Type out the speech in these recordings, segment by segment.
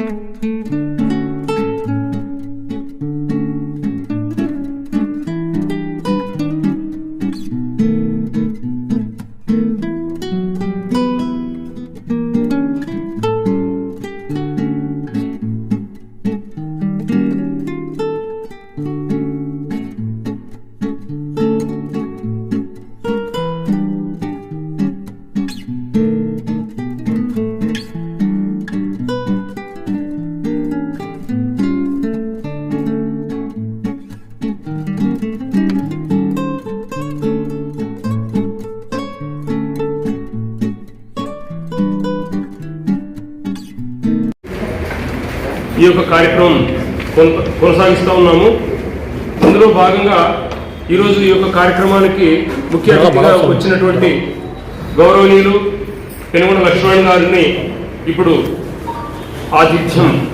Música ఈ యొక్క కార్యక్రమం కొన- కొనసాగిస్తూ ఉన్నాము. అందులో భాగంగా ఈరోజు ఈ యొక్క కార్యక్రమానికి ముఖ్య అతిథిగా వచ్చినటువంటి గౌరవనీయులు పెనుగొండ లక్ష్మణ్ గారిని ఇప్పుడు ఆతిథ్యం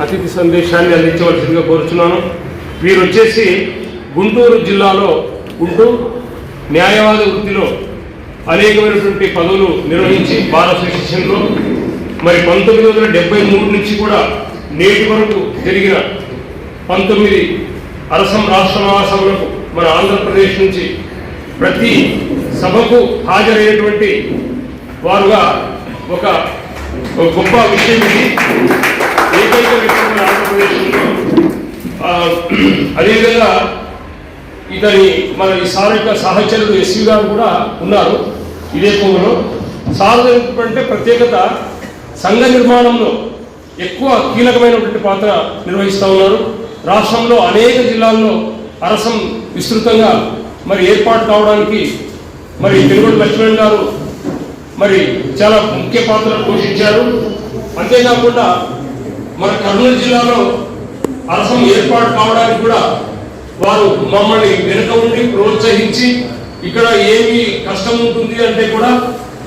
అతిథి సందేశాన్ని అందించవలసిందిగా కోరుచున్నాను. వీరు వచ్చేసి గుంటూరు జిల్లాలో ఉంటూ న్యాయవాద వృత్తిలో అనేకమైనటువంటి పదవులు నిర్వహించి బార్ అసోసియేషన్లో మరి పంతొమ్మిది వందల డెబ్బై మూడు నుంచి కూడా నేటి వరకు జరిగిన పంతొమ్మిది అరసం రాష్ట్ర మహాసభలకు మన ఆంధ్రప్రదేశ్ నుంచి ప్రతి సభకు హాజరైనటువంటి వారుగా ఒక గొప్ప విషయం ఇది. ఏకైక వ్యక్తి మన ఆంధ్రప్రదేశ్లో అదేవిధంగా ఇతని మన ఈ సార్ యొక్క సహచరులు ఎస్వి గారు కూడా ఉన్నారు ఇదే కోవలో సార్ అంటే ప్రత్యేకత సంఘ నిర్మాణంలో ఎక్కువ కీలకమైనటువంటి పాత్ర నిర్వహిస్తూ ఉన్నారు. రాష్ట్రంలో అనేక జిల్లాల్లో అరసం విస్తృతంగా మరి ఏర్పాటు కావడానికి మరి తెలుగు లక్ష్మణ్ గారు మరి చాలా ముఖ్య పాత్ర పోషించారు. అంతేకాకుండా మన కర్నూలు జిల్లాలో అరసం ఏర్పాటు కావడానికి కూడా వారు మమ్మల్ని వెనుక ఉండి ప్రోత్సహించి ఇక్కడ ఏమి కష్టం ఉంటుంది అంటే కూడా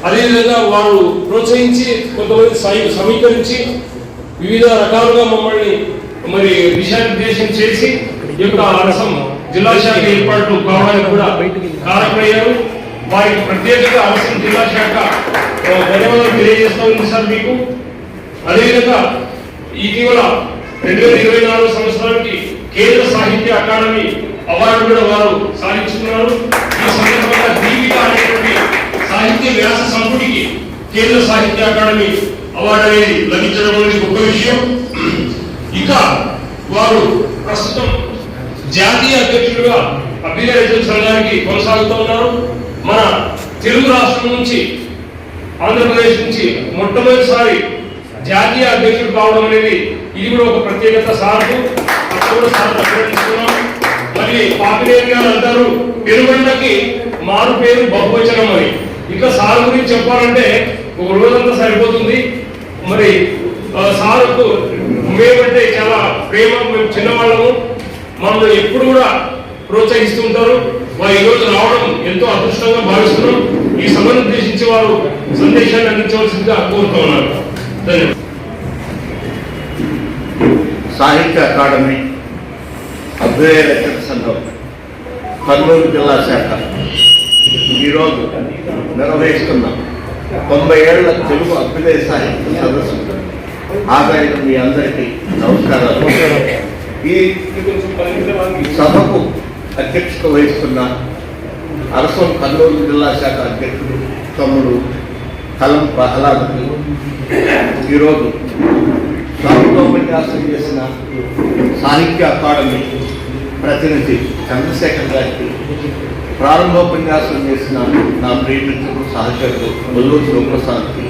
అదేవిధంగా వారు ప్రోత్సహించి కొంతమంది సమీకరించి వివిధ రకాలుగా మమ్మల్ని మరి దిశానిర్దేశం చేసి ఈ యొక్క అరసం జిల్లా శాఖ ఏర్పాటు కావడానికి కూడా కారకులయ్యారు. వారికి ప్రత్యేకంగా అరసం జిల్లా శాఖ ధన్యవాదాలు తెలియజేస్తా ఉంది సార్ మీకు. అదేవిధంగా ఇటీవల రెండు వేల ఇరవై నాలుగు సంవత్సరానికి కేంద్ర సాహిత్య అకాడమీ అవార్డు కూడా వారు సాధించుకున్నారు. ఈ సందర్భంగా దీపిక అనేటువంటి సాహిత్య వ్యాస సంపుటికి కేంద్ర సాహిత్య అకాడమీ అవార్డు అనేది లభించడం అనేది గొప్ప విషయం. ఇక వారు ప్రస్తుతం జాతీయ అధ్యక్షుడిగా అభ్యుదయ సంఘానికి కొనసాగుతూ ఉన్నారు. మన తెలుగు రాష్ట్రం నుంచి ఆంధ్రప్రదేశ్ నుంచి మొట్టమొదటిసారి జాతీయ అధ్యక్షుడు కావడం అనేది ఇది కూడా ఒక ప్రత్యేకత సార్కు అక్కడ మరి పాపినేని గారు అంటారు పెనుగొండకి మారు పేరు బహువచనం అని. ఇంకా సార్ గురించి చెప్పాలంటే ఒక రోజంతా సరిపోతుంది. మరి ఆ, సార్కు మేమంటే చాలా ప్రేమ మేము చిన్నవాళ్ళము. మమ్మల్ని ఎప్పుడు కూడా ప్రోత్సహిస్తూ ఉంటారు. వారు ఈరోజు రోజు రావడం ఎంతో అదృష్టంగా భావిస్తున్నాం. ఈ సభను ఉద్దేశించి వారు సందేశాన్ని అందించవలసిందిగా కోరుతూ ఉన్నారు ధన్యవాదాలు. సాహిత్య అకాడమీ అభ్యుదయ రచన సంఘం కర్నూలు జిల్లా శాఖ. ఈరోజు నిర్వహిస్తున్నాం తొంభై ఏళ్ళ తెలుగు అభ్యుదయ సాహిత్య సదస్సు ఆదాయం మీ అందరికీ నమస్కారాలు. ఈ సభకు అధ్యక్షత వహిస్తున్న అరసం కర్నూలు జిల్లా శాఖ అధ్యక్షుడు తమ్ముడు కలం ప్రహ్లాదు ఈరోజు ఉపన్యాసం చేసిన సాహిత్య అకాడమీ ప్రతినిధి చంద్రశేఖర్ గారికి ప్రారంభోపన్యాసం చేసిన నా ప్రియమిత్రుడు సహచరుడు బొల్లూరు శివప్రసాద్కి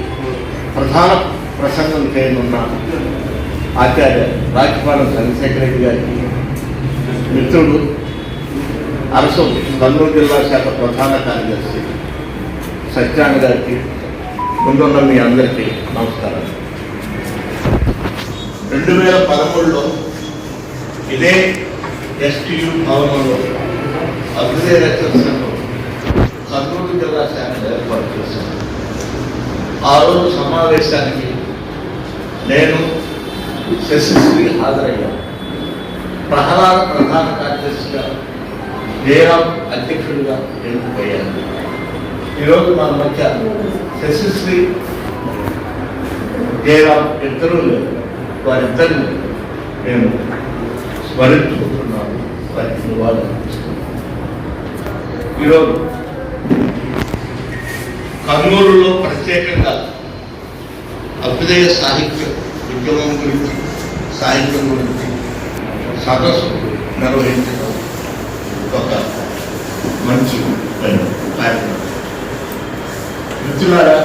ప్రధాన ప్రసంగం చేయనున్న. ఆచార్య రాజపాలెం చంద్రశేఖర్ రెడ్డి గారికి మిత్రుడు అరసం కర్నూలు జిల్లా శాఖ ప్రధాన కార్యదర్శి సత్యాన గారికి ముందున్న మీ అందరికీ నమస్కారం రెండు వేల పదమూడులో ఇదే ఎస్టీయూ భవనంలో అభ్యుదయ రచన కర్నూలు జిల్లా శాఖ ఏర్పాటు చేశాను ఆ రోజు సమావేశానికి నేను శశిశ్రీ హాజరయ్యాను. ప్రహ్లాద ప్రధాన కార్యదర్శిగా జయరాం అధ్యక్షుడిగా ఎన్నికయ్యాను. ఈరోజు మన మధ్య శశిశ్రీ జయరాం ఇద్దరూ లేరు. వారిద్దరిని మేము స్మరించుకుంటున్నాము వారికి నివాళులు ఈరోజు కర్నూలులో ప్రత్యేకంగా అభ్యుదయ సాహిత్య ఉద్యమం గురించి సాహిత్యం గురించి సదస్సు నిర్వహించడం ఒక మంచి కార్యక్రమం. మిత్రులారా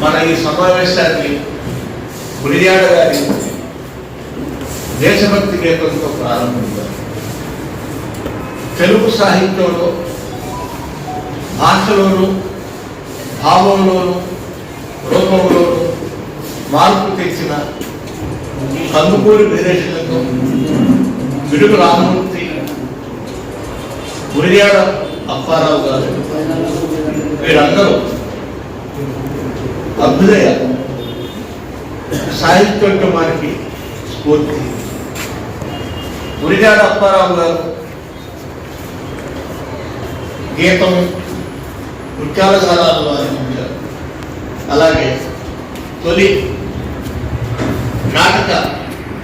మన ఈ సమావేశాన్ని గురియాడ గారి దేశభక్తి గీతంతో ప్రారంభించారు తెలుగు సాహిత్యంలో భాషలోను భావంలోను రూపంలోను మార్పు తెచ్చిన కందుకూరి వీరేశులతో విడుగు రామమూర్తి గురియాడ అప్పారావు గారు. వీరందరూ అభ్యుదయ సాహిత్యోద్యమానికి స్ఫూర్తి. గురిజాడ అప్పారావు గారు గీతం నృత్యాల కాలాల్లో అందించారు అలాగే తొలి నాటక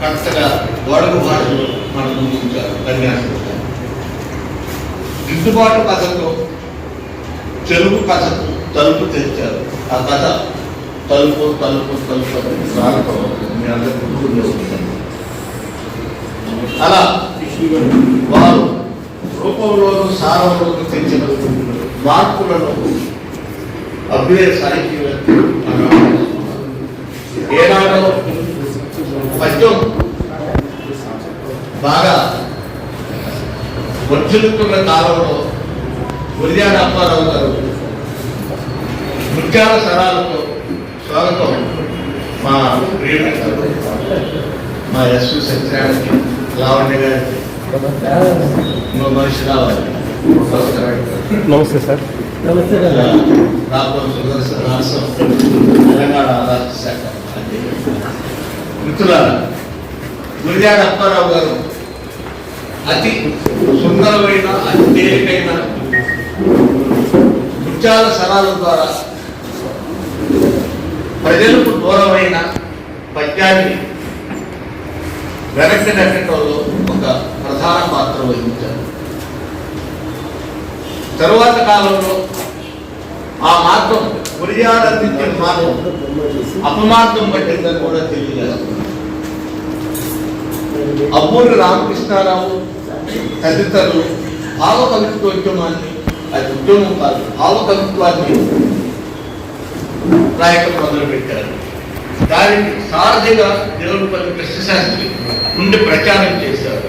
కర్తగా గొడవ భాషలో మనం ముందుంచారు కన్యాశులు దిద్దుబాటు కథతో తెలుగు కథకు తలుపు తెచ్చారు ఆ కథ తలుపు తలుపు తలుపు అని ప్రారంభం అలా వారు రూపంలోను సారంలోను తెచ్చిన మార్పులను అభ్యుదయ సాహిత్యవేత్తలు అనామరిస్తున్నారు. ఏనాడో పద్యం బాగా వర్ధిల్లుతున్న కాలంలో గురిజాడ అమ్మారావు గారు నృత్యాల సరాలతో స్వాగతం మా ప్రియుడు మా ఎస్వి సత్యనారాయణకి లావణ్య గారికి నమస్తే సార్. రాసం తెలంగాణ ఆధార శాఖ మిత్రులారా గురిజాడ అప్పారావు గారు అతి సుందరమైన అతి తేలికైన నృత్యాల సరాల ద్వారా ప్రజలకు దూరమైన పద్యాన్ని వెనక్కి నెట్టడంలో ప్రధాన పాత్ర వహించారు. తరువాత కాలంలో ఆ మార్గం గురిజాడ మార్గం అపమార్గం పట్టిందని కూడా తెలియజేస్తున్నారు. అబ్బూరి రామకృష్ణారావు తదితరులు భావ కవిత్వోద్యమాన్ని అది ఉద్యమం కాదు భావ కవిత్వాన్ని రాయటం మొదలుపెట్టారు. దానికి సారథిగా దేవుడిపల్లి కృష్ణశాస్త్రి నుండి ప్రచారం చేశారు.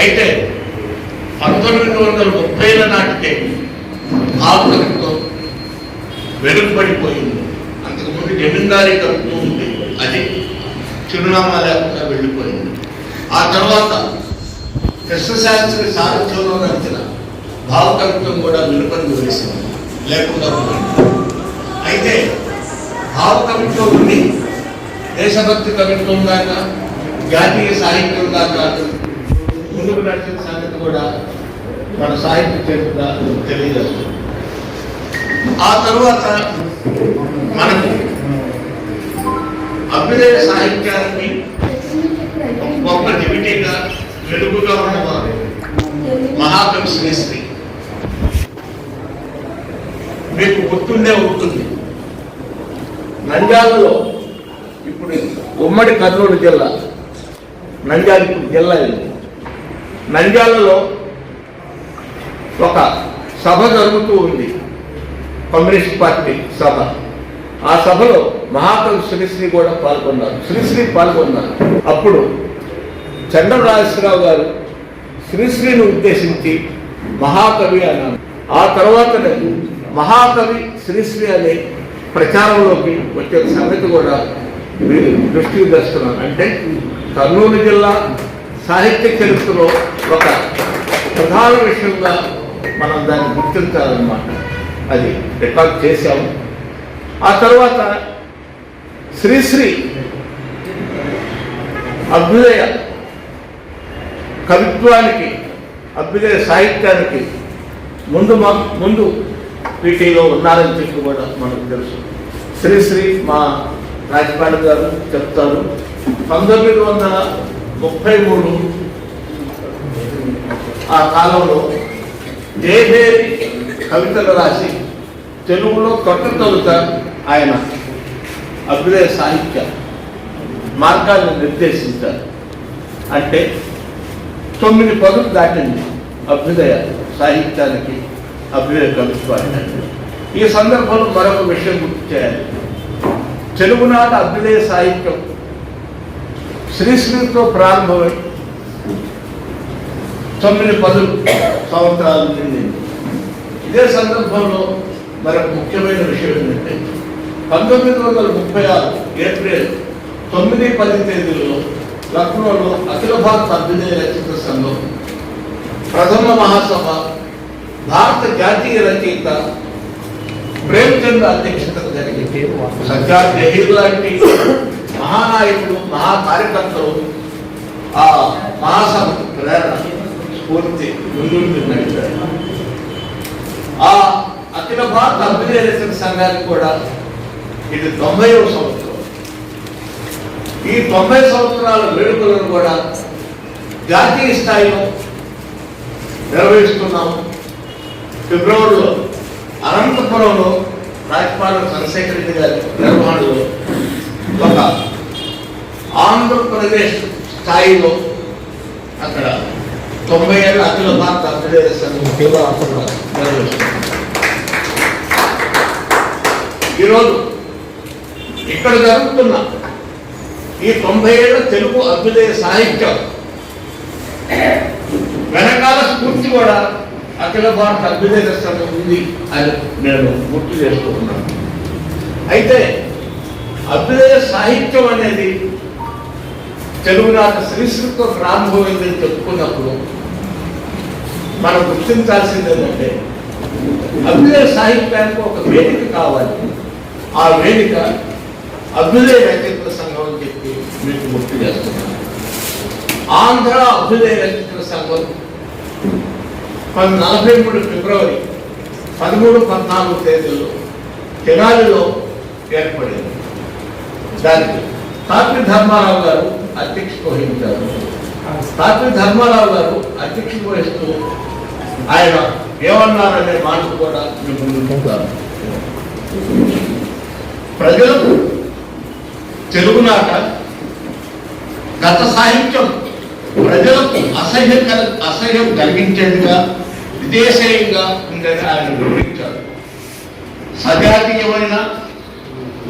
అయితే పంతొమ్మిది వందల ముప్పైల నాటికే భావ కవిత్వం వెనుకబడిపోయింది. అంతకుముందు జమీందారీ కవిత్వం ఉంది. అది చిరునామా లేకుండా వెళ్ళిపోయింది. ఆ తర్వాత కృష్ణశాస్త్రి సారథ్యంలో నడిచిన భావకవిత్వం కూడా వెనుకని వేసింది. లేకుండా అయితే భావకవిత్వం ఉంది. దేశభక్తి కవిత్వం దాకా జాతీయ సాహిత్యం దాకా ముందుకు నడిచిన సంగతి కూడా మన సాహిత్య చరిత్ర తెలియజేస్తుంది. ఆ తరువాత మనకు అభ్యుదయ సాహిత్యానికి గొప్ప డివిటీగా వెలుగుగా ఉన్నవారు మహాకవి శ్రీశ్రీ. మీకు గుర్తుండే ఉంటుంది. నంద్యాలలో ఇప్పుడు ఉమ్మడి కర్నూలు జిల్లా నంద్యాల ఇప్పుడు జిల్లా ఇది. నంద్యాలలో ఒక సభ జరుగుతూ ఉంది. కమ్యూనిస్ట్ పార్టీ సభ. ఆ సభలో మహాకవి శ్రీశ్రీ కూడా పాల్గొన్నారు. శ్రీశ్రీ పాల్గొన్నారు. అప్పుడు చంద్రరాజేశ్వరరావు గారు శ్రీశ్రీని ఉద్దేశించి మహాకవి అన్నారు. ఆ తర్వాత మహాకవి శ్రీశ్రీ అనే ప్రచారంలోకి వచ్చే సంగతి కూడా మీరు దృష్టికి తెస్తున్నారు. అంటే కర్నూలు జిల్లా సాహిత్య చరిత్రలో ఒక ప్రధాన విషయంగా మనం దాన్ని గుర్తించాలన్నమాట. అది రికార్డ్ చేశాము. ఆ తర్వాత శ్రీశ్రీ అభ్యుదయ కవిత్వానికి అభ్యుదయ సాహిత్యానికి ముందు మా ముందు పీటీలో ఉన్నారని చెప్పి కూడా మనకు తెలుసు. శ్రీశ్రీ మా రాజపాల్ గారు చెప్తారు. పంతొమ్మిది వందల ముప్పై మూడు. ఆ కాలంలో దేవేరి కవితలు రాసి తెలుగులో కొత్త తొలుత ఆయన అభ్యుదయ సాహిత్య మార్గాన్ని నిర్దేశించారు. అంటే తొమ్మిది పదులు దాటింది అభ్యుదయ సాహిత్యానికి అభ్యుదయ కవిత్వానికి. ఈ సందర్భంలో మరొక విషయం గుర్తు చేయాలి. తెలుగునాట అభ్యుదయ సాహిత్యం శ్రీశ్రీతో ప్రారంభమై తొమ్మిది పదులు సంవత్సరాలు నిండింది ఇదే సందర్భంలో మరొక ముఖ్యమైన విషయం ఏంటంటే పంతొమ్మిది వందల ముప్పై ఆరు ఏప్రిల్ తొమ్మిది పది తేదీలలో లక్నోలో అఖిల భారత అభ్యుదయ రచయిత సంఘం ప్రథమ మహాసభ భారత జాతీయ రచయిత ప్రేమచంద్ర అధ్యక్షతన జరిగింది. జహీర్ లాంటి మహానాయకులు మహా కార్యకర్తలు ఆ మహాసభ ప్రేరణ స్ఫూర్తి ముందుండి నడిపారు ఆ అఖిల భారత అభ్యుదయ సంఘానికి కూడా ఇది తొంభైవ సంవత్సరం. ఈ తొంభై సంవత్సరాల వేడుకలను కూడా జాతీయ స్థాయిలో నిర్వహిస్తున్నాము. ఫిబ్రవరిలో అనంతపురంలో రాజ్యపాలన చంద్రశేఖర రెడ్డి గారి నిర్వహణలో ఒక ఆంధ్రప్రదేశ్ స్థాయిలో అక్కడ తొంభై ఏళ్ళ అఖిల భారత అభ్యుదయ సంఘం ఈరోజు ఇక్కడ జరుగుతున్న ఈ తొంభై ఏళ్ళ తెలుగు అభ్యుదయ సాహిత్యం వెనకాల స్ఫూర్తి కూడా అఖిల భారత అభ్యుదయ సంఘం ఉంది అని నేను గుర్తు చేస్తూ ఉన్నాను. అయితే అభ్యుదయ సాహిత్యం అనేది తెలుగునాట శ్రీశ్రీతో ప్రారంభమైందని చెప్పుకున్నప్పుడు మనం గుర్తించాల్సింది ఏంటంటే అభ్యుదయ సాహిత్యానికి ఒక వేదిక కావాలి. ఆ వేదిక అభ్యుదయ రచయితల సంఘం అని చెప్పి మీకు గుర్తు చేస్తున్నాను. ఆంధ్ర అభ్యుదయ రచయితల సంఘం పది నలభై మూడు ఫిబ్రవరి పదమూడు పద్నాలుగు తేదీల్లో తెనాలిలో ఏర్పడింది. దానికి తాత్రి ధర్మారావు గారు అధ్యక్షత వహించారు. తాత్రి ధర్మారావు గారు అధ్యక్షత వహిస్తూ ఆయన ఏమన్నారనే మాట కూడా మీకు ముందుంటారు ప్రజలకు తెలుగునాట గత సాహిత్యం ప్రజలకు అసహ్యకర అసహ్యం కలిగించేదిగా విదేశీయంగా ఉందని ఆయన వివరించారు. సజాతీయమైన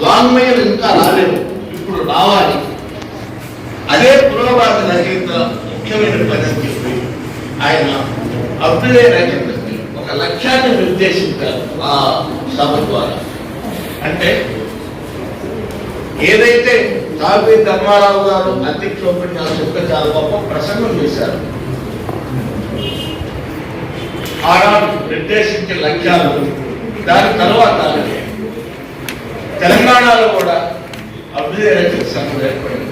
వాంగ్మయం ఇంకా రాలేదు. ఇప్పుడు రావాలి. అదే పురోభారత రచయిత ముఖ్యమైన పని అని చెప్పి ఆయన అభ్యుదయ రచయితకి ఒక లక్ష్యాన్ని నిర్దేశించారు ఆ సభ ద్వారా. అంటే ఏదైతే తాపీ ధర్మారావు గారు అధ్యక్ష యొక్క చాలా గొప్ప ప్రసంగం చేశారు. ఆనాడు నిర్దేశించిన లక్ష్యాలు దాని తర్వాత తెలంగాణలో కూడా అభ్యుదయ సంఘం ఏర్పడింది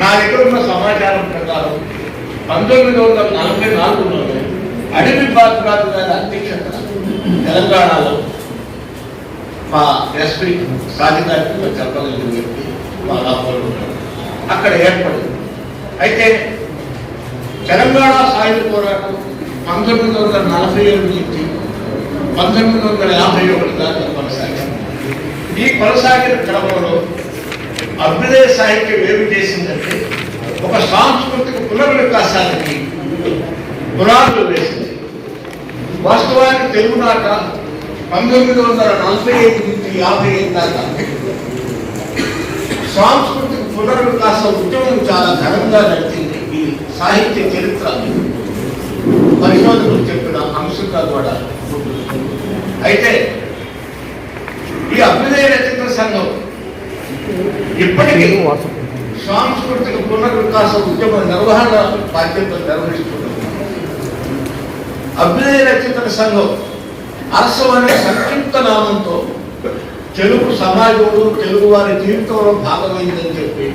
నా దగ్గర ఉన్న సమాచారం ప్రకారం పంతొమ్మిది వందల నలభై నాలుగులోనే అడవి బాతురాజు గారి అధ్యక్షత తెలంగాణలో మా ఎస్పీ సాధికారికంగా చెప్పగలిగిన వ్యక్తి మా రాబోలు అక్కడ ఏర్పడింది. అయితే తెలంగాణ సాయుధ పోరాటం పంతొమ్మిది వందల నలభై ఏడు నుంచి పంతొమ్మిది వందల యాభై ఒకటి దాకా కొనసాగింది. ఈ కొనసాగిన క్రమంలో అభ్యుదయ సాహిత్యం ఏమి చేసిందంటే ఒక సాంస్కృతిక పునర్వికాసానికి పునాదులు వేసింది. వాస్తవానికి తెలుగు నాట పంతొమ్మిది వందల నలభై ఐదు నుంచి యాభై ఐదు దాకా సాంస్కృతిక పునర్వికాస ఉద్యమం చాలా ఘనంగా నడిచింది ఈ సాహిత్య చరిత్ర. పరిశోధకులు చెప్పిన అంశంగా కూడా అయితే ఈ అభ్యుదయ రచయితల సంఘం ఇప్పటికీ సాంస్కృతిక పునర్వికాస ఉద్యమ నిర్వహణ బాధ్యతలు నిర్వహిస్తున్నారు. అభ్యుదయ రచయితల సంఘం అరసం అనే సంక్షిప్త నామంతో తెలుగు సమాజంలో తెలుగు వారి జీవితంలో భాగమైందని చెప్పి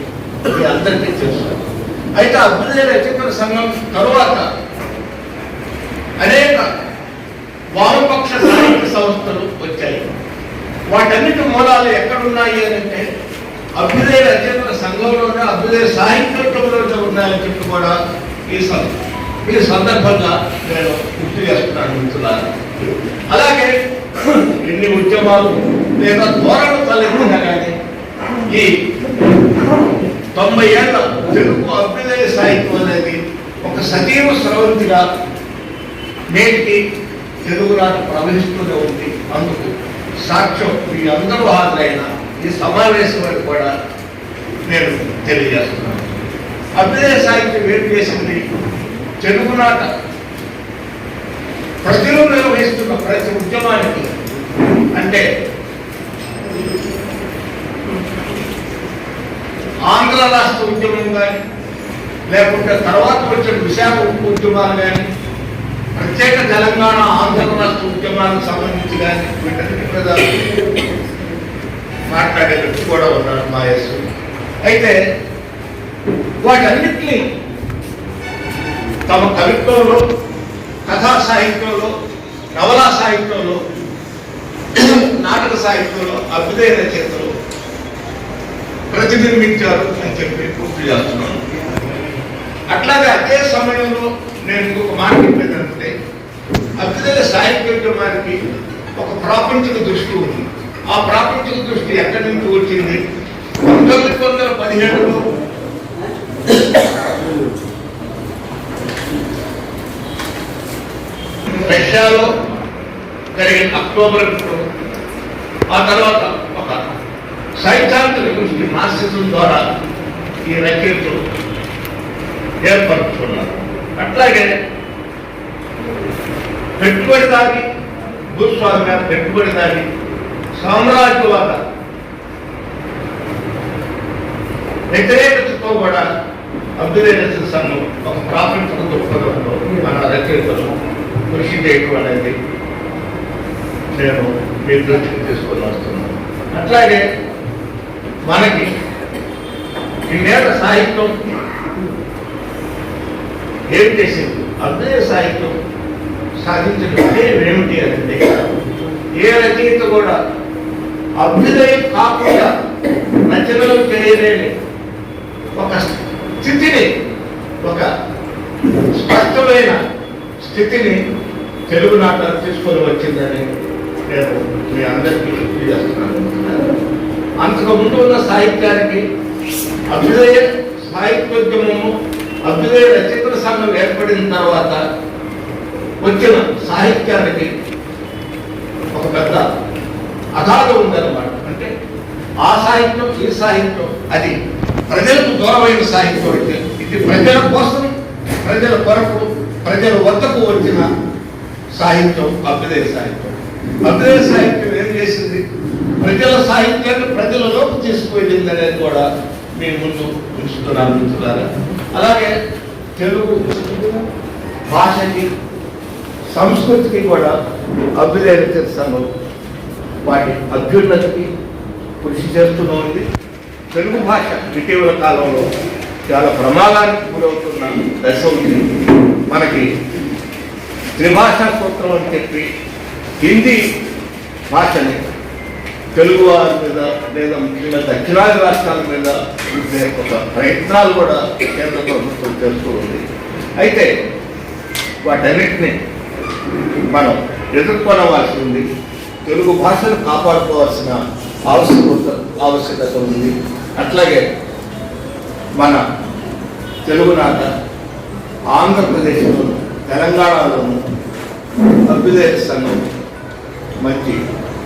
మీ అందరికీ తెలుసు. అయితే అభ్యుదయ రచయితల సంఘం తరువాత అనేక వామపక్ష సాహిత్య సంస్థలు వచ్చాయి. వాటన్నిటి మూలాలు ఎక్కడున్నాయి అని అంటే అభ్యుదయ రచనల సంఘంలోనే అభ్యుదయ సాహిత్యంలోనే ఉన్నాయని చెప్పి కూడా ఈ సం- ఈ సందర్భంగా నేను గుర్తు చేస్తున్నాను మిత్రులారా అలాగే ఎన్ని ఉద్యమాలు లేదా ధోరణి తలెత్తినా కానీ ఈ తొంభై ఏళ్ళ తెలుగు అభ్యుదయ సాహిత్యం అనేది ఒక సజీవ స్రవంతిగా నేటికి తెలుగు నాట ప్రవహిస్తూనే ఉంది. అందుకు సాక్ష్యం మీ అందరూ హాజరైనా ఈ సమావేశం అని కూడా నేను తెలియజేస్తున్నాను. అభ్యుదయ సాహిత్యం ఏం చేసింది తెలుగు నాట ప్రజలు నిర్వహిస్తున్న ప్రతి ఉద్యమానికి అంటే ఆంధ్ర రాష్ట్ర ఉద్యమం కానీ లేకుంటే తర్వాత వచ్చిన విశాఖ ఉద్యమాలు కానీ ప్రత్యేక తెలంగాణ ఆంధ్ర రాష్ట్ర ఉద్యమాలకు సంబంధించి కానీ వీటన్నిటి మీద మాట్లాడే వ్యక్తి కూడా ఉన్నారు మా అయితే వాటన్నిటినీ తమ కవిత్వంలో కథా సాహిత్యంలో నవలా సాహిత్యంలో నాటక సాహిత్యంలో అభ్యుదయ రచయితలు ప్రతిబింబించారు అని చెప్పి పూర్తి చేస్తున్నాను. అట్లాగే అదే సమయంలో నేను ఇంకొక మాట చెప్పేదంటే అభ్యుదయ వారికి ఒక ప్రాపంచిక దృష్టి ఉంది. ఆ ప్రాపంచిక దృష్టి ఎక్కడి నుంచి వచ్చింది? పంతొమ్మిది వందల పదిహేడులో. రష్యాలో జరిగిన అక్టోబర్ ఆ తర్వాత ఒక సైద్ధాంతిక దృష్టి మార్క్సిజం ద్వారా ఈ రచయితలు ఏర్పరుచుకున్నారు. అట్లాగే పెట్టుబడిదారి భూస్వామ్య పెట్టుబడిదారి సామ్రాజ్యవాద వ్యతిరేకతతో కూడా అభ్యుదయ సంఘం ఒక ప్రాపంచిక దృక్పథంలో మన రచయితలు కృషి చేయటం అనేది నేను మీ దృష్టికి తీసుకొని వస్తున్నాను. అట్లాగే మనకి ఈ నేల సాహిత్యం ఏం చేసింది? అభ్యుదయ సాహిత్యం సాధించిన విజయం ఏమిటి అంటే ఏ రచయిత కూడా అభ్యుదయం కాకుండా రచనలు చేయలేని ఒక స్థితిని ఒక స్పష్టమైన స్థితిని తెలుగు నాటకాలు తీసుకొని వచ్చిందని నేను మీ అందరికీ తెలియజేస్తున్నాను. అంతకు ముందు ఉన్న సాహిత్యానికి అభ్యుదయ సాహిత్యోద్యమము అభ్యుదయ రచయితల సంఘం ఏర్పడిన తర్వాత వచ్చిన సాహిత్యానికి ఒక పెద్ద అగాధం ఉందన్నమాట. అంటే ఆ సాహిత్యం ఈ సాహిత్యం అది ప్రజలకు దూరమైన సాహిత్యం అయితే ఇది ప్రజల కోసం ప్రజల కొరకు ప్రజల వద్దకు వచ్చిన సాహిత్యం అభ్యుదయ సాహిత్యం. అభ్యుదయ సాహిత్యం ఏం చేసింది? ప్రజల సాహిత్యాన్ని ప్రజలలోకి తీసుకువెళ్ళింది అనేది కూడా మీ ముందు ఉంచుతున్నాను మిత్రులారా అలాగే తెలుగు భాషకి సంస్కృతికి కూడా అభ్యుదయ సంఘం వాటి అభ్యున్నతికి కృషి చేస్తూనే ఉంది తెలుగు భాష ఇటీవల కాలంలో చాలా ప్రమాదానికి గురవుతున్న దశ ఉంది మనకి త్రిభాషా సూత్రం అని చెప్పి హిందీ భాషని తెలుగు వారి మీద లేదా ముఖ్యంగా దక్షిణాది రాష్ట్రాల మీద రుద్దే ఒక ప్రయత్నాలు కూడా కేంద్ర ప్రభుత్వం చేస్తూ ఉంది. అయితే వాటన్నిటిని మనం ఎదుర్కొనవలసి ఉంది. తెలుగు భాషను కాపాడుకోవాల్సిన ఆవశ్యకత ఆవశ్యకత ఉంది. అట్లాగే మన తెలుగునాట ఆంధ్రప్రదేశ్లోను తెలంగాణలోను అభ్యుదయ సంఘం మంచి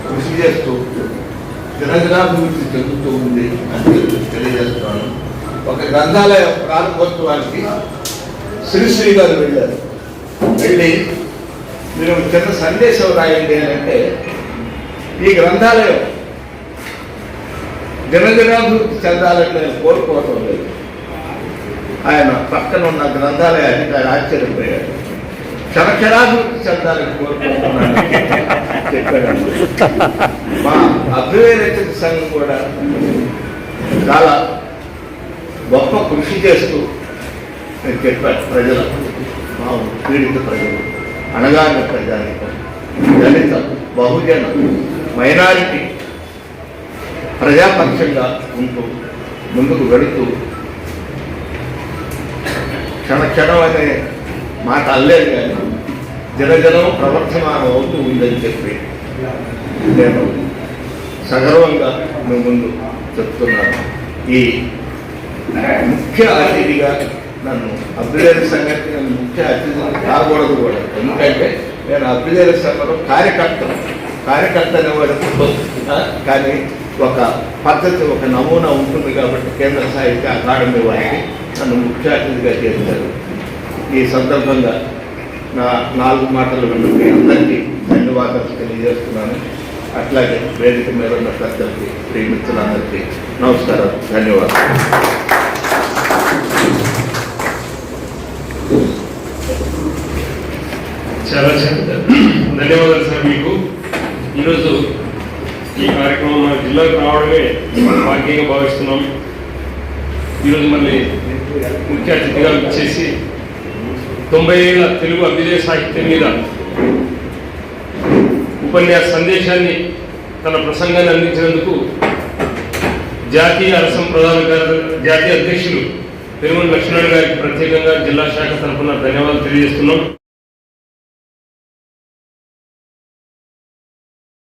కృషి చేస్తూ దినదినాభివృద్ధి చెందుతూ ఉంది అని తెలియజేస్తున్నాను. ఒక గ్రంథాలయ ప్రారంభోత్సవానికి శ్రీశ్రీ గారు వెళ్ళారు. వెళ్ళి మీరు చిన్న సందేశం రాయండి అని అంటే ఈ గ్రంథాలయం దినదినాభివృద్ధి చెందాలని నేను కోరుకోవటం లేదు. ఆయన పక్కన ఉన్న గ్రంథాలయ అధికారి ఆశ్చర్యపోయాడు. క్షణక్షణాభివృద్ధి చెందాలని కోరుకుంటున్నాను చెప్పాడు. మా అభ్యుదయ సంఘం కూడా చాలా గొప్ప కృషి చేస్తూ నేను చెప్పాను. ప్రజలకు మా పీడిత ప్రజలు అణగారిన ప్రజానికం దళిత బహుజన మైనారిటీ ప్రజాపక్షంగా ఉంటూ ముందుకు వెళుతూ క్షణ క్షణం అనే మాట అల్లేదు కానీ జనజనం ప్రవర్తమానం అవుతూ ఉందని చెప్పి నేను సగర్వంగా మీ ముందు చెప్తున్నాను. ఈ ముఖ్య అతిథిగా నన్ను అభ్యుదయ సంఘటన ముఖ్య అతిథి రాకూడదు కూడా. ఎందుకంటే నేను అభ్యుదయ సంఘంలో కార్యకర్తను. కార్యకర్త అనేవాడు కానీ ఒక పద్ధతి ఒక నమూనా ఉంటుంది కాబట్టి కేంద్ర సాహిత్య అకాడమీ వారికి నన్ను ముఖ్య అతిథిగా చేశారు. ఈ సందర్భంగా నా నాలుగు మాటలు విన్న మీ అందరికీ ధన్యవాదాలు తెలియజేస్తున్నాను. అట్లాగే వేదిక మీద ఉన్న పెద్దలకి ప్రియమిత్రులందరికీ నమస్కారం ధన్యవాదాలు. చాలా చాలా ధన్యవాదాలు సార్ మీకు ఈరోజు ఈ కార్యక్రమం రావడమే భాగ్యంగా భావిస్తున్నాం. ఈరోజు మళ్ళీ ముఖ్య అతిథిగా వచ్చేసి తొంభై ఏళ్ళ తెలుగు అభ్యుదయ సాహిత్యం మీద ఉపన్యాస సందేశాన్ని తన ప్రసంగాన్ని అందించినందుకు జాతీయ అరసం ప్రధాన జాతీయ అధ్యక్షులు పెరుమల లక్ష్మణ్ గారికి ప్రత్యేకంగా జిల్లా శాఖ తరఫున ధన్యవాదాలు తెలియజేస్తున్నాం.